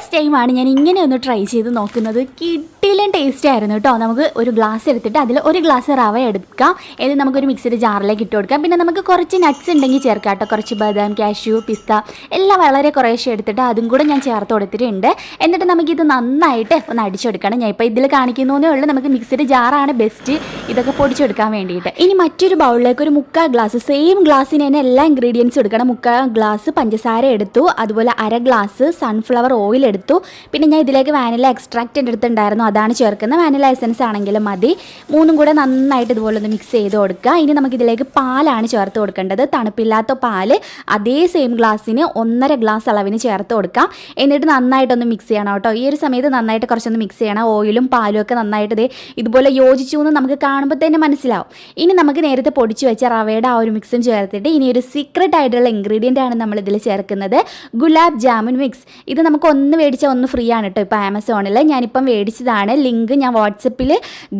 First ടൈമാണ് ഞാൻ ഇങ്ങനെ ഒന്ന് ട്രൈ ചെയ്ത് നോക്കുന്നത്. കിട്ടിയിലും ടേസ്റ്റ് ആയിരുന്നു കേട്ടോ നമുക്ക് ഒരു ഗ്ലാസ് എടുത്തിട്ട് അതിൽ ഒരു ഗ്ലാസ് റവ എടുക്കാം. എന്നിട്ട് നമുക്കൊരു മിക്സിയുടെ ജാറിലേക്ക് ഇട്ട് കൊടുക്കാം. പിന്നെ നമുക്ക് കുറച്ച് നട്ട്സ് ഉണ്ടെങ്കിൽ ചേർക്കാം കേട്ടോ കുറച്ച് ബദാം കാഷ്യൂ പിസ്ത എല്ലാം വളരെ കുറേശ്ശെ എടുത്തിട്ട് അതും കൂടെ ഞാൻ ചേർത്ത് കൊടുത്തിട്ടുണ്ട്. എന്നിട്ട് നമുക്കിത് നന്നായിട്ട് ഒന്ന് അടിച്ചെടുക്കണം. ഞാൻ ഇപ്പോൾ ഇതിൽ കാണിക്കുന്നതേ ഉള്ളൂ. നമുക്ക് മിക്സിയുടെ ജാറാണ് ബെസ്റ്റ് ഇതൊക്കെ പൊടിച്ചെടുക്കാൻ വേണ്ടിയിട്ട്. ഇനി മറ്റൊരു ബൗളിലേക്ക് ഒരു മുക്കാൽ ഗ്ലാസ് സെയിം ഗ്ലാസ്സിന് തന്നെ എല്ലാ ഇൻഗ്രീഡിയൻസും എടുക്കണം. മുക്കാൽ ഗ്ലാസ് പഞ്ചസാര എടുത്തു. അതുപോലെ അര ഗ്ലാസ് സൺഫ്ലവർ ഓയിൽ എടുത്തു. പിന്നെ ഞാൻ ഇതിലേക്ക് വാനില എക്സ്ട്രാക്റ്റ് എന്റെ അടുത്തുണ്ടായിരുന്നു. അതാണ് ചേർക്കുന്നത് വാനില എസൻസ് ആണെങ്കിലും മതി. മൂന്നും കൂടെ നന്നായിട്ട് ഇതുപോലെ ഒന്ന് മിക്സ് ചെയ്ത് കൊടുക്കുക. ഇനി നമുക്ക് ഇതിലേക്ക് പാലാണ് ചേർത്ത് കൊടുക്കേണ്ടത്. തണുപ്പില്ലാത്ത പാൽ അതേ സെയിം ഗ്ലാസ്സിന് ഒന്നര ഗ്ലാസ് അളവിന് ചേർത്ത് കൊടുക്കാം. എന്നിട്ട് നന്നായിട്ടൊന്ന് മിക്സ് ചെയ്യണം കേട്ടോ. ഈ ഒരു സമയത്ത് നന്നായിട്ട് കുറച്ചൊന്ന് മിക്സ് ചെയ്യണം. ഓയിലും പാലും ഒക്കെ നന്നായിട്ട് ഇത് ഇതുപോലെ യോജിച്ചു എന്ന് നമുക്ക് കാണുമ്പോൾ തന്നെ മനസ്സിലാവും. ഇനി നമുക്ക് നേരത്തെ പൊടിച്ച് വെച്ച റവയുടെ ആ ഒരു മിക്സും ചേർത്തിട്ട് ഇനി ഒരു സീക്രട്ട് ആയിട്ടുള്ള ഇൻഗ്രീഡിയന്റ് ആണ് നമ്മൾ ഇതിൽ ചേർക്കുന്നത്. ഗുലാബ് ജാമുൻ മിക്സ് ഇത് നമുക്ക് ഒന്ന് മേടിച്ചാൽ ഒന്ന് ഫ്രീ ആണ് കേട്ടോ ഇപ്പോൾ ആമസോണിൽ ഞാനിപ്പം മേടിച്ചതാണ്. ലിങ്ക് ഞാൻ വാട്സപ്പിൽ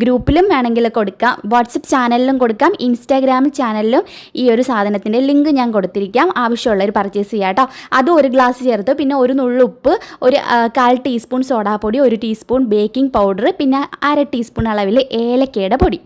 ഗ്രൂപ്പിലും വേണമെങ്കിൽ കൊടുക്കാം. വാട്സപ്പ് ചാനലിലും കൊടുക്കാം. ഇൻസ്റ്റാഗ്രാമിൽ ചാനലിലും ഈ ഒരു സാധനത്തിന്റെ ലിങ്ക് ഞാൻ കൊടുത്തിരിക്കാം. ആവശ്യമുള്ളവർ പർച്ചേസ് ചെയ്യാം കേട്ടോ അതും ഒരു ഗ്ലാസ് ചേർത്ത്. പിന്നെ ഒരു നുള്ളുപ്പ് ഒരു കാൽ ടീസ്പൂൺ സോഡാപ്പൊടി ഒരു ടീസ്പൂൺ ബേക്കിംഗ് പൗഡർ പിന്നെ അര ടീസ്പൂൺ അളവിൽ ഏലക്കയുടെ പൊടി.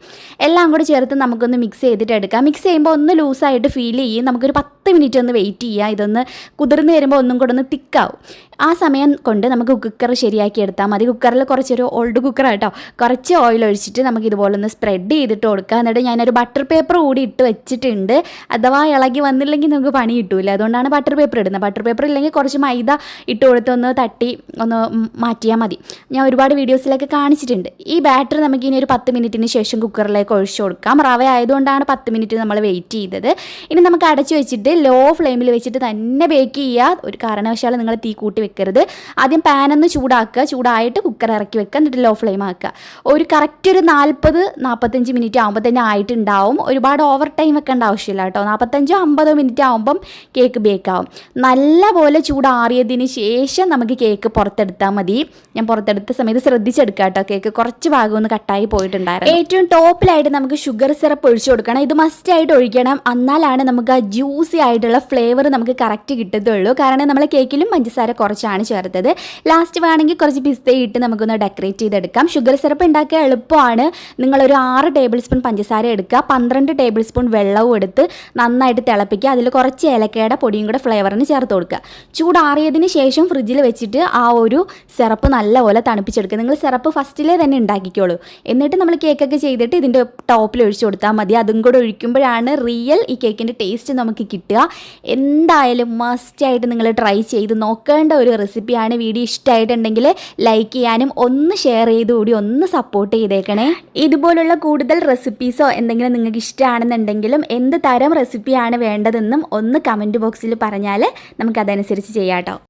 എല്ലാം കൂടി ചേർത്ത് നമുക്കൊന്ന് മിക്സ് ചെയ്തിട്ട് എടുക്കാം. മിക്സ് ചെയ്യുമ്പോൾ ഒന്ന് ലൂസായിട്ട് ഫീൽ ചെയ്യും. നമുക്കൊരു പത്ത് മിനിറ്റ് ഒന്ന് വെയിറ്റ് ചെയ്യാം. ഇതൊന്ന് കുതിർന്ന് വരുമ്പോൾ ഒന്നും കൂടെ ഒന്ന് തിക്കാവും ആ സമയം കൊണ്ട് നമുക്ക് കുക്കർ ശരിയാക്കി എടുത്താൽ മതി. കുക്കറിൽ കുറച്ചൊരു ഓൾഡ് കുക്കർ കേട്ടോ കുറച്ച് ഓയിൽ ഒഴിച്ചിട്ട് നമുക്ക് ഇതുപോലെ ഒന്ന് സ്പ്രെഡ് ചെയ്തിട്ട് കൊടുക്കുക എന്നിട്ട് ഞാനൊരു ബട്ടർ പേപ്പർ കൂടി ഇട്ട് വെച്ചിട്ടുണ്ട്. അഥവാ ഇളകി വന്നില്ലെങ്കിൽ നമുക്ക് പണി കിട്ടൂല. അതുകൊണ്ടാണ് ബട്ടർ പേപ്പർ ഇടുന്നത്. ബട്ടർ പേപ്പർ ഇല്ലെങ്കിൽ കുറച്ച് മൈദ ഇട്ട് കൊടുത്ത് ഒന്ന് തട്ടി ഒന്ന് മാറ്റിയാൽ മതി. ഞാൻ ഒരുപാട് വീഡിയോസിലൊക്കെ കാണിച്ചിട്ടുണ്ട്. ഈ ബാറ്റർ നമുക്ക് ഇനി ഒരു പത്ത് മിനിറ്റിന് ശേഷം കുക്കറിലേക്ക് ഒഴിച്ചു കൊടുക്കാം. റവ ആയതുകൊണ്ടാണ് പത്ത് മിനിറ്റ് നമ്മൾ വെയിറ്റ് ചെയ്തത്. ഇനി നമുക്ക് അടച്ചു വെച്ചിട്ട് ലോ ഫ്ലെയിമിൽ വെച്ചിട്ട് തന്നെ ബേക്ക് ചെയ്യുക ഒരു കാരണവശാലും നിങ്ങൾ തീ കൂട്ടി വെക്കരുത്. ആദ്യം പാനൊന്ന് ചൂടാക്കുക. ചൂടായിട്ട് കുക്കർ ഇറക്കി വെക്കുക. എന്നിട്ട് ലോ ഫ്ലെയിം ആക്കുക. ഒരു കറക്റ്റ് ഒരു നാൽപ്പത് നാൽപ്പത്തഞ്ച് മിനിറ്റ് ആകുമ്പോൾ തന്നെ ആയിട്ടുണ്ടാവും. ഒരുപാട് ഓവർ ടൈം വെക്കേണ്ട ആവശ്യമില്ല കേട്ടോ. നാൽപ്പത്തഞ്ചോ അമ്പതോ മിനിറ്റ് ആകുമ്പം കേക്ക് ബേക്ക് ആവും. നല്ലപോലെ ചൂടാറിയതിന് ശേഷം നമുക്ക് കേക്ക് പുറത്തെടുത്താൽ മതി. ഞാൻ പുറത്തെടുത്ത സമയത്ത് ശ്രദ്ധിച്ചെടുക്കുക കേട്ടോ. കേക്ക് കുറച്ച് ഭാഗം ഒന്ന് കട്ടായി പോയിട്ടുണ്ടായിരുന്നു. ഏറ്റവും ടോപ്പിലായിട്ട് നമുക്ക് ഷുഗർ സിറപ്പ് ഒഴിച്ചു കൊടുക്കണം. ഇത് മസ്റ്റ് ആയിട്ട് ഒഴിക്കണം. എന്നാലാണ് നമുക്ക് ആ ജ്യൂസി ആയിട്ടുള്ള ഫ്ലേവർ നമുക്ക് കറക്റ്റ് കിട്ടത്തുള്ളൂ. കാരണം നമ്മൾ കേക്കിലും പഞ്ചസാര കുറച്ചാണ് ചേർത്തത് ലാസ്റ്റ് വേണമെങ്കിൽ കുറച്ച് പിസ്ത ഇട്ട് നമുക്കൊന്ന് ഡെക്കറേറ്റ് ചെയ്തെടുക്കാം. ഷുഗർ സിറപ്പ് ഉണ്ടാക്കുക എളുപ്പമാണ്. നിങ്ങളൊരു ആറ് ടേബിൾ സ്പൂൺ പഞ്ചസാര എടുക്കുക. പന്ത്രണ്ട് ടേബിൾ സ്പൂൺ വെള്ളവും എടുത്ത് നന്നായിട്ട് തിളപ്പിക്കുക. അതിൽ കുറച്ച് ഏലക്കയുടെ പൊടിയും കൂടെ ഫ്ലേവറിന് ചേർത്ത് കൊടുക്കുക. ചൂടാറിയതിന് ശേഷം ഫ്രിഡ്ജിൽ വെച്ചിട്ട് ആ ഒരു സിറപ്പ് നല്ലപോലെ തണുപ്പിച്ചെടുക്കുക. നിങ്ങൾ സിറപ്പ് ഫസ്റ്റിലേ തന്നെ ഉണ്ടാക്കിക്കോളൂ. എന്നിട്ട് നമ്മൾ കേക്കൊക്കെ ചെയ്തിട്ട് ഇതിന്റെ ടോപ്പിൽ ഒഴിച്ചു കൊടുത്താൽ മതി. അതും കൂടെ ഒഴിക്കുമ്പോഴാണ് റിയൽ ഈ കേക്കിന്റെ ടേസ്റ്റ് നമുക്ക് കിട്ടുക. എന്തായാലും മസ്റ്റായിട്ട് നിങ്ങൾ ട്രൈ ചെയ്ത് നോക്കേണ്ട ഒരു റെസിപ്പിയാണ് വീഡിയോ ഇഷ്ടമായിട്ടുണ്ടെങ്കിൽ ലൈക്ക് ചെയ്യാനും ഒന്ന് ഷെയർ ചെയ്തുകൂടി ഒന്ന് സപ്പോർട്ട് ചെയ്തേക്കണേ. ഇതുപോലുള്ള കൂടുതൽ റെസിപ്പീസോ എന്തെങ്കിലും നിങ്ങൾക്ക് ഇഷ്ടമാണെന്നുണ്ടെങ്കിലും എന്ത് തരം റെസിപ്പിയാണ് വേണ്ടതെന്നും ഒന്ന് കമന്റ് ബോക്സിൽ പറഞ്ഞാൽ നമുക്കതനുസരിച്ച് ചെയ്യാം കേട്ടോ